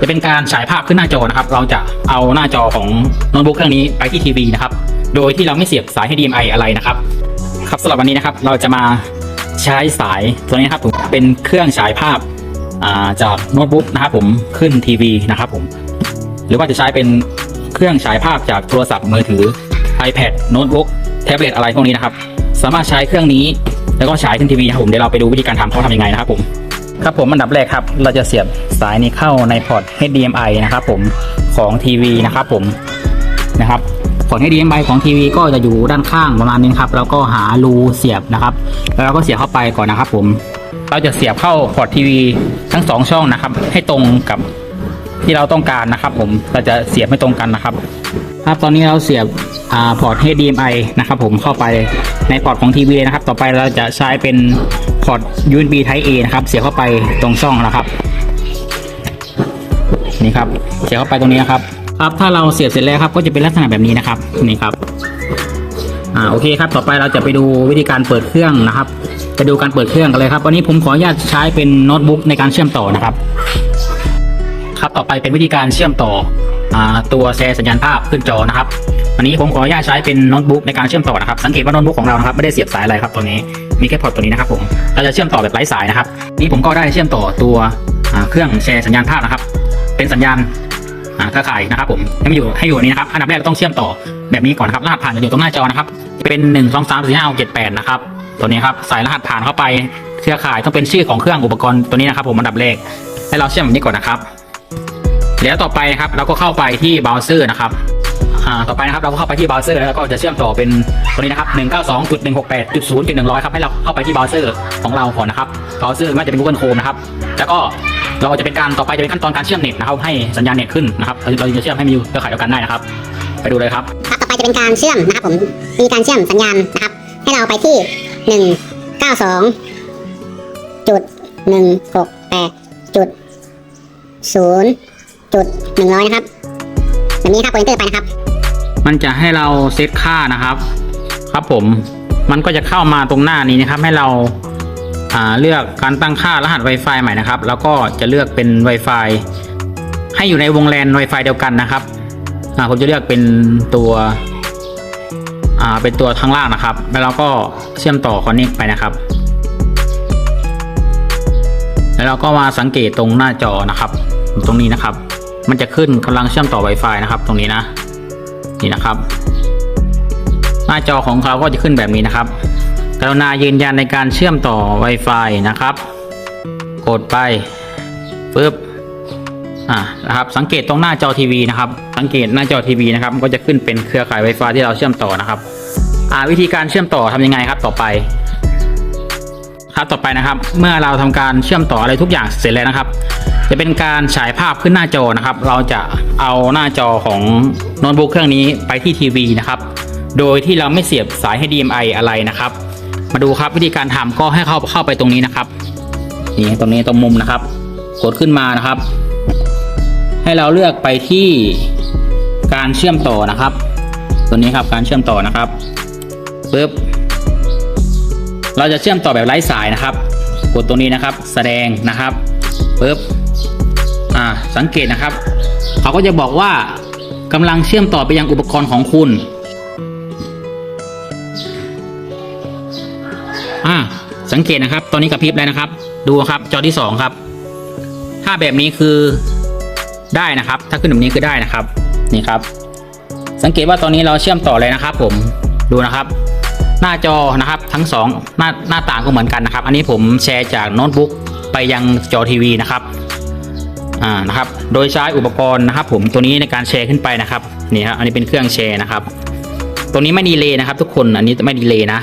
จะเป็นการฉายภาพขึ้นหน้าจอนะครับ เราจะเอาหน้าจอของโน้ตบุ๊กเครื่องนี้ไปที่ทีวีนะครับ โดยที่เราไม่เสียบสาย HDMI อะไรนะครับ ครับสำหรับวันนี้นะครับ เราจะมาใช้สายตัวนี้นะครับผมเป็นเครื่องฉายภาพาจากโน้ตบุ๊กนะครับผมขึ้นทีวีนะครับผม หรือว่าจะใช้เป็นเครื่องฉายภาพจากโทรศัพท์มือถือ iPad โน้ตบุ๊กแท็บเล็ตอะไรพวกนี้นะครับ สามารถใช้เครื่องนี้แล้วก็ฉายขึ้นทีวีนะครับผมเดี๋ยวเราไปดูวิธีการทำเขาทำยังไงนะครับผม ครับผมอันดับแรกครับ เราจะเสียบสายนี้เข้าในพอร์ต HDMI นะครับผมของทีวีนะครับผมนะครับพอร์ต HDMI ของทีวีก็จะอยู่ด้านข้างประมาณนี้ครับแล้วก็หารูเสียบนะครับ แล้วเราก็เสียบเข้าไปก่อนนะครับ ผมเราจะเสียบเข้าพอร์ตทีวีทั้งสองช่องนะครับ ให้ตรงกับที่เราต้องการนะครับ ผมเราจะเสียบไม่ตรงกันนะครับ ครับตอนนี้เราเสียบพอร์ต HDMI นะครับ ผมเข้าไปในพอร์ตของทีวีเลยนะครับ ต่อไปเราจะใช้เป็น พอร์ต USB Type A นะครับ เสียบเข้าไปตรงช่องนะครับ นี่ครับ เสียบเข้าไปตรงนี้นะครับ ครับ ถ้าเราเสียบเสร็จแล้วครับ ก็จะเป็นลักษณะแบบนี้นะครับ นี่ครับ อ่า โอเคครับ ต่อไปเราจะไปดูวิธีการเปิดเครื่องนะครับ ไปดูการเปิดเครื่องกันเลยครับ วันนี้ผมขออนุญาตใช้เป็นโน้ตบุ๊กในการเชื่อมต่อนะครับ ครับ ต่อไปเป็นวิธีการเชื่อมต่อ ตัวแชร์สัญญาณภาพขึ้นจอนะครับวันนี้ผมขออนุญาตใช้เป็นโน้ตบุ๊กในการเชื่อมต่อนะครับสังเกตว่าโน้ตบุ๊กของเรานะครับไม่ได้เสียบสายอะไรครับตัวนี้มีแค่พอร์ตตัวนี้นะครับผมเราจะเชื่อมต่อแบบไร้สายนะครับนี่ผมก็ได้เชื่อมต่อตัวเครื่องแชร์สัญญาณภาพนะครับ เป็นสัญญาณเครือข่ายนะครับผมให้มันอยู่ให้อยู่นี้นะครับอันดับแรกต้องเชื่อมต่อแบบนี้ก่อนครับรหัสผ่านจะอยู่ตรงหน้าจอนะครับเป็นหนึ่งสองสามสี่ห้าหกเจ็ดแปดนะครับตัวนี้ครับใส่รหัสผ่านเข้าไปเครือข่ายต้องเป็นชื่อของเครื่องอุปกรณ์ตัวนี้นะครับผมอันดับแรกให้เราเชื่อมแบบนี้ก่อนนะครับ แล้วต่อไปนะครับเราก็เข้าไปที่เบราว์เซอร์นะครับอ่าต่อไปนะครับเราก็เข้าไปที่เบราว์เซอร์แล้วก็จะเชื่อมต่อเป็นตัวนี้นะครับ 192.168.0.100 ครับให้เราเข้าไปที่เบราว์เซอร์ของเราก่อนนะครับเบราว์เซอร์ไม่ว่าจะเป็น Google Chrome นะครับแล้วก็เราจะเป็นการต่อไปจะเป็นขั้นตอนการเชื่อมเน็ตนะครับให้สัญญาณเน็ตขึ้นนะครับเราจะเชื่อมให้มีอยู่เครือข่ายเดียวกันได้นะครับ ไปดูเลยครับครับต่อไปจะเป็นการเชื่อมนะครับผมมีการเชื่อมสัญญาณนะครับ ให้เราไปที่หนึ่งเก้าสอง จุดหนึ่งหกแปดจุดศูนย์จุดหนึ่งร้อยนะครับแบบนี้ครับกด enter ไปนะครับ มันจะให้เราเซตค่านะครับ ครับผม มันก็จะเข้ามาตรงหน้านี้นะครับ ให้เราาเลือกการตั้งค่ารหัส Wi-Fi ใหม่นะครับ แล้วก็จะเลือกเป็น Wi-Fi ให้อยู่ในวงแลน Wi-Fi เดียวกันนะครับผมจะเลือกเป็นตัวเป็นตัวข้างล่างนะครับ แล้วเราก็เชื่อมต่อคอนเน c t ไปนะครับ แล้วเราก็มาสังเกตตรงหน้าจอนะครับ ตรงนี้นะครับ มันจะขึ้นกำลังเชื่อมต่อ Wi-Fi นะครับ ตรงนี้นะ นี่นะครับ หน้าจอของเขาก็จะขึ้นแบบนี้นะครับ กรุณายืนยันในการเชื่อมต่อ Wi-Fi นะครับ กดไปปึ๊บอ่านะครับสังเกตตรงหน้าจอทีวีนะครับ สังเกตหน้าจอทีวีนะครับมันก็จะขึ้นเป็นเครือข่าย Wi-Fi ที่เราเชื่อมต่อนะครับ อ่าวิธีการเชื่อมต่อทำยังไงครับต่อไป ครับต่อไปนะครับ เมื่อเราทำการเชื่อมต่ออะไรทุกอย่างเสร็จแล้วนะครับ จะเป็นการฉายภาพขึ้นหน้าจอนะครับ เราจะเอาหน้าจอของโน้ตบุ๊กเครื่องนี้ไปที่ทีวีนะครับ โดยที่เราไม่เสียบสาย HDMI อะไรนะครับ มาดูครับวิธีการทำก็ให้เข้าเข้าไปตรงนี้นะครับนี่ตรงนี้ตรงมุมนะครับ กดขึ้นมานะครับ ให้เราเลือกไปที่การเชื่อมต่อนะครับ ตัวนี้ครับการเชื่อมต่อนะครับปึ๊บ เราจะเชื่อมต่อแบบไร้สายนะครับ กดตรงนี้นะครับ แสดงนะครับปึ๊บอ่าสังเกตนะครับ เขาก็จะบอกว่ากำลังเชื่อมต่อไปยังอุปกรณ์ของคุณอ่าสังเกตนะครับ ตอนนี้กระพริบแล้วนะครับ ดูครับจอที่สองครับ ถ้าแบบนี้คือได้นะครับ ถ้าขึ้นแบบนี้คือได้นะครับ นี่ครับ สังเกตว่าตอนนี้เราเชื่อมต่อเลยนะครับ ผมดูนะครับ หน้าจอนะครับทั้งสองหน้าหน้าต่างก็เหมือนกันนะครับ อันนี้ผมแชร์จากโน้ตบุ๊กไปยังจอทีวีนะครับอ่านะครับ โดยใช้อุปกรณ์นะครับ ผมตัวนี้ในการแชร์ขึ้นไปนะครับนี่ครับอันนี้เป็นเครื่องแชร์นะครับ ตัวนี้ไม่ดีเลยนะครับ ทุกคนอันนี้ไม่ดีเลยนะ